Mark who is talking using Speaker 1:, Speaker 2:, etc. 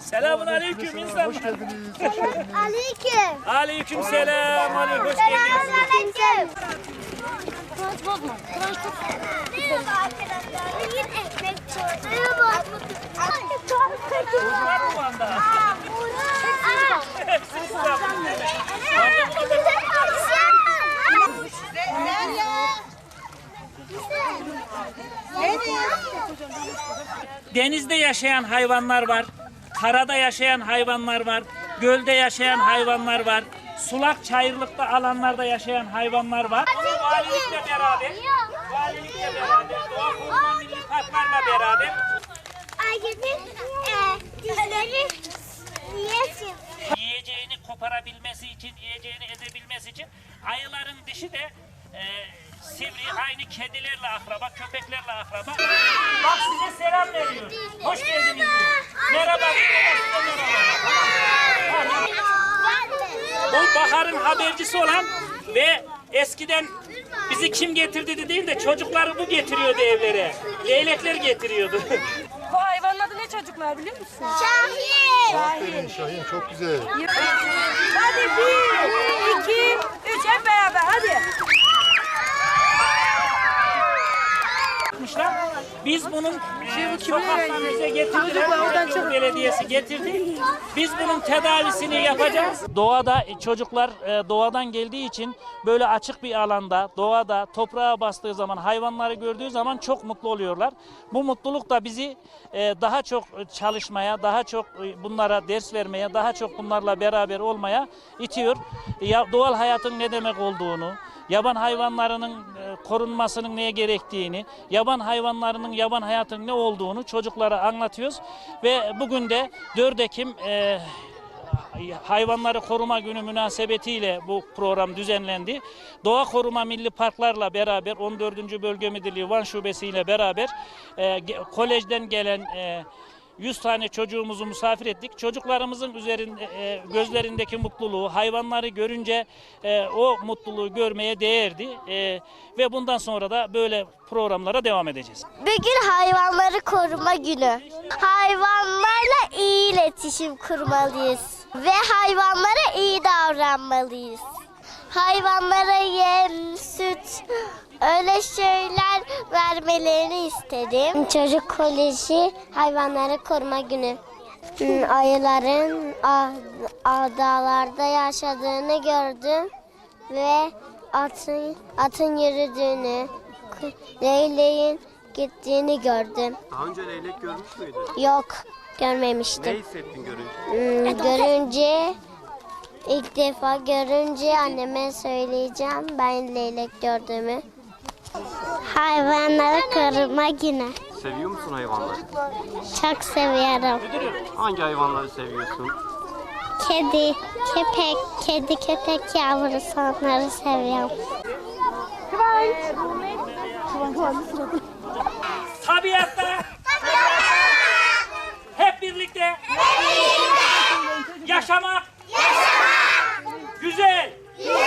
Speaker 1: Selamun aleyküm insan.
Speaker 2: Hoş geldiniz. Hoş geldiniz.
Speaker 3: Aleyküm.
Speaker 1: Aleyküm selam. Aleyküm hoş geldiniz.
Speaker 3: Aleyküm. Kıvanç bozma. Kıvanç çok Merhaba arkadaşlar. Bugün ekmek çorbası. Merhaba.
Speaker 1: Var mı bu Denizde yaşayan hayvanlar var. Karada yaşayan hayvanlar var. Gölde yaşayan hayvanlar var. Sulak çayırlıkta alanlarda yaşayan hayvanlar var. Bunu valilikle beraber, valilikle beraber, doğa koruma milli parklarla beraber
Speaker 3: Ailenin dişleri yesin.
Speaker 1: yiyeceğini koparabilmesi için, yiyeceğini edebilmesi için ayıların dişi de e, sivri aynı kedilerle akraba, köpeklerle akraba. Bak size selam veriyor. Hoş geldiniz. diyor. Merhaba. size merhaba. Bu Bahar'ın habercisi olan ve eskiden bizi kim getirdi de değil de çocukları bu getiriyordu evlere. Leylekler getiriyordu.
Speaker 4: Bu hayvanın adı ne çocuklar biliyor musun?
Speaker 3: Şahin.
Speaker 2: Aferin Şahin çok güzel.
Speaker 4: Hadi bir, iki, üç hep beraber hadi.
Speaker 1: Biz bunun e, sokaktan bize getirdiler. Belediyesi getirdi. Biz bunun tedavisini yapacağız. Doğada e, çocuklar e, doğadan geldiği için böyle açık bir alanda, doğada toprağa bastığı zaman, hayvanları gördüğü zaman çok mutlu oluyorlar. Bu mutluluk da bizi e, daha çok çalışmaya, daha çok bunlara ders vermeye, daha çok bunlarla beraber olmaya itiyor. Ya, doğal hayatın ne demek olduğunu, yaban hayvanlarının korunmasının neye gerektiğini, yaban hayvanlarının yaban hayatının ne olduğunu çocuklara anlatıyoruz. Ve bugün de 4 Ekim e, Hayvanları Koruma Günü münasebetiyle bu program düzenlendi. Doğa Koruma Milli Parklarla beraber 14. Bölge Müdürlüğü Van Şubesi ile beraber e, kolejden gelen e, 100 tane çocuğumuzu misafir ettik. Çocuklarımızın üzerinde e, gözlerindeki mutluluğu, hayvanları görünce e, o mutluluğu görmeye değerdi. E, ve bundan sonra da böyle programlara devam edeceğiz.
Speaker 3: Bugün hayvanları koruma günü. Hayvanlarla iyi iletişim kurmalıyız. Ve hayvanlara iyi davranmalıyız. Hayvanlara yem, süt, öyle şeyler vermelerini isterim. Çocuk Koleji Hayvanları Koruma Günü. Hmm, Ayıların a- adalarda yaşadığını gördüm ve atın atın yürüdüğünü, leyleğin gittiğini gördüm.
Speaker 5: Daha önce leylek görmüş müydün?
Speaker 3: Yok,
Speaker 5: Ne
Speaker 3: görmemiştim.
Speaker 5: hissettin görünce?
Speaker 3: Hmm, görünce İlk defa görünce anneme söyleyeceğim ben leylek gördüğümü. Hayvanları koruma günü.
Speaker 5: Seviyor musun hayvanları?
Speaker 3: Çok seviyorum.
Speaker 5: Hangi hayvanları seviyorsun?
Speaker 3: Kedi, köpek, kedi köpek yavrusu onları seviyorum.
Speaker 1: Tabiatta hep birlikte yaşamak Vision! Yeah.